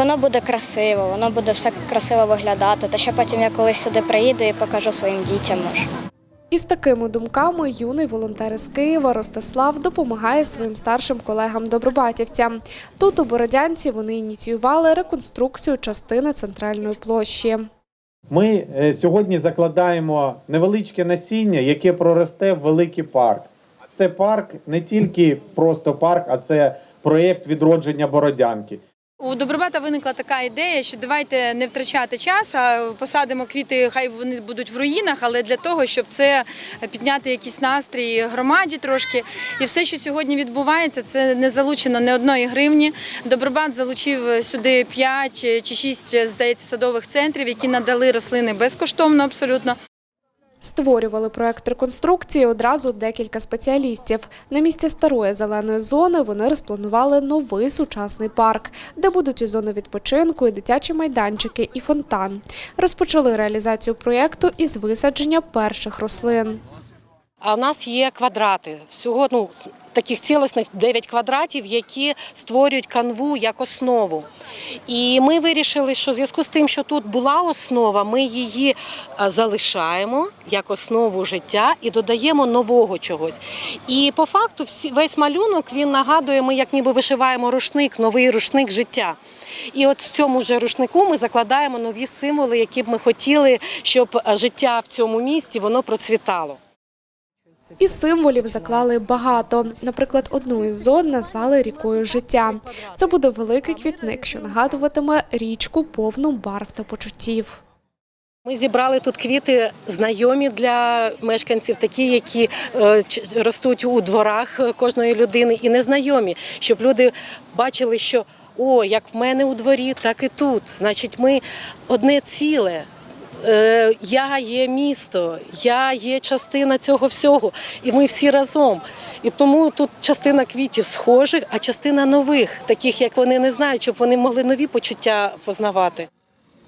Воно буде красиво, воно буде все красиво виглядати. Та ще потім я колись сюди приїду і покажу своїм дітям. Може. Із такими думками юний волонтер із Києва Ростислав допомагає своїм старшим колегам-добробатівцям. Тут у Бородянці вони ініціювали реконструкцію частини центральної площі. Ми е, сьогодні закладаємо невеличке насіння, яке проросте в великий парк. Це парк не тільки просто парк, а це проєкт відродження Бородянки. У Добробата виникла така ідея, що давайте не втрачати час, а посадимо квіти, хай вони будуть в руїнах, але для того, щоб це підняти якийсь настрій громаді трошки. І все, що сьогодні відбувається, це не залучено ні одної гривні. Добробат залучив сюди 5 чи 6, здається, садових центрів, які надали рослини безкоштовно абсолютно. Створювали проект реконструкції одразу декілька спеціалістів. На місці старої зеленої зони вони розпланували новий сучасний парк, де будуть і зони відпочинку, і дитячі майданчики, і фонтан. Розпочали реалізацію проєкту із висадження перших рослин. А у нас є квадрати. Всього ну, таких цілісних 9 квадратів, які створюють канву як основу. І ми вирішили, що в зв'язку з тим, що тут була основа, ми її залишаємо як основу життя і додаємо нового чогось. І по факту всі, весь малюнок він нагадує, ми як ніби вишиваємо рушник, новий рушник життя. І от в цьому же рушнику ми закладаємо нові символи, які б ми хотіли, щоб життя в цьому місті воно процвітало. І символів заклали багато. Наприклад, одну із зон назвали рікою життя. Це буде великий квітник, що нагадуватиме річку повну барв та почуттів. Ми зібрали тут квіти знайомі для мешканців, такі, які е, ростуть у дворах кожної людини, і незнайомі, щоб люди бачили, що о, як в мене у дворі, так і тут. Значить, ми одне ціле. Е, Я є місто, я є частина цього всього, і ми всі разом. І тому тут частина квітів схожих, а частина нових, таких як вони не знають, щоб вони могли нові почуття познавати.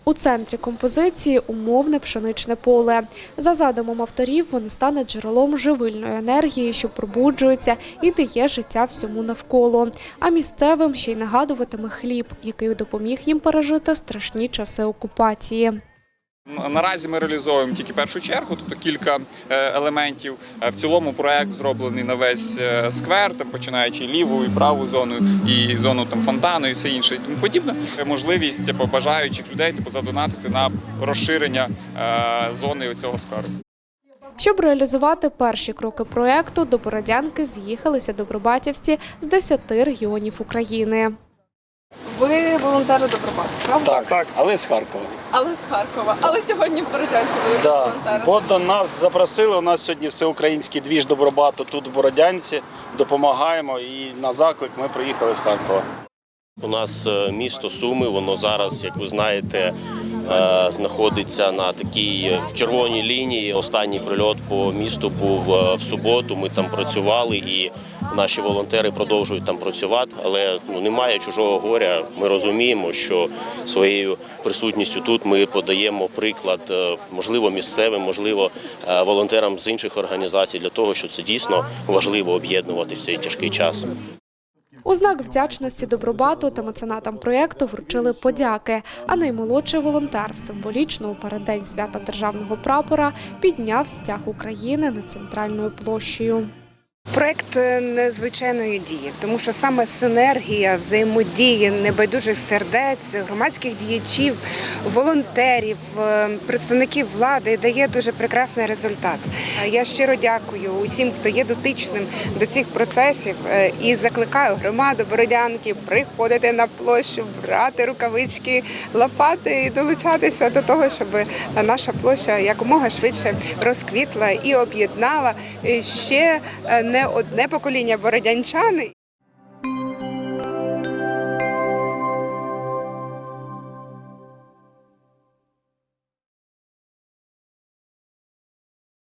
У центрі композиції умовне пшеничне поле. За задумом авторів, воно стане джерелом живильної енергії, що пробуджується і дає життя всьому навколо. А місцевим ще й нагадуватиме хліб, який допоміг їм пережити страшні часи окупації. Наразі ми реалізовуємо тільки першу чергу, тобто кілька е, елементів. Е, В цілому проект зроблений на весь е, сквер, там починаючи ліву і праву зону, і зону там фонтану, і все інше і тому подібне. Можливість типу, бажаючих людей типу, задонатити на розширення зони цього скверу. Щоб реалізувати перші кроки проекту, до Бородянки з'їхалися добробатівці з 10 регіонів України. Ви волонтери Добробат, правда? Так, так, але з Харкова. Але з Харкова. Але сьогодні в Бородянці були Да. Бо до нас запросили. У нас сьогодні всеукраїнський двіж Добробату тут в Бородянці. Допомагаємо і на заклик ми приїхали з Харкова. У нас е, місто Суми, воно зараз, як ви знаєте, е, знаходиться на такій в червоній лінії. Останній прильот по місту був е, в суботу. Ми там працювали, і наші волонтери продовжують там працювати. Але ну немає чужого горя. Ми розуміємо, що своєю присутністю тут ми подаємо приклад, можливо, місцевим, можливо, волонтерам з інших організацій для того, що це дійсно важливо об'єднувати в цей тяжкий час. У знак вдячності Добробату та меценатам проєкту вручили подяки, а наймолодший волонтер символічно у переддень свята державного прапора підняв стяг України над центральною площею. Проект е, незвичайної дії, тому що саме синергія взаємодії небайдужих сердець, громадських діячів, волонтерів, е, представників влади дає дуже прекрасний результат. Я щиро дякую усім, хто є дотичним до цих процесів, е, і закликаю громаду Бородянки приходити на площу, брати рукавички, лопати і долучатися до того, щоб наша площа якомога швидше розквітла і об'єднала ще е, не одне покоління бородянчан.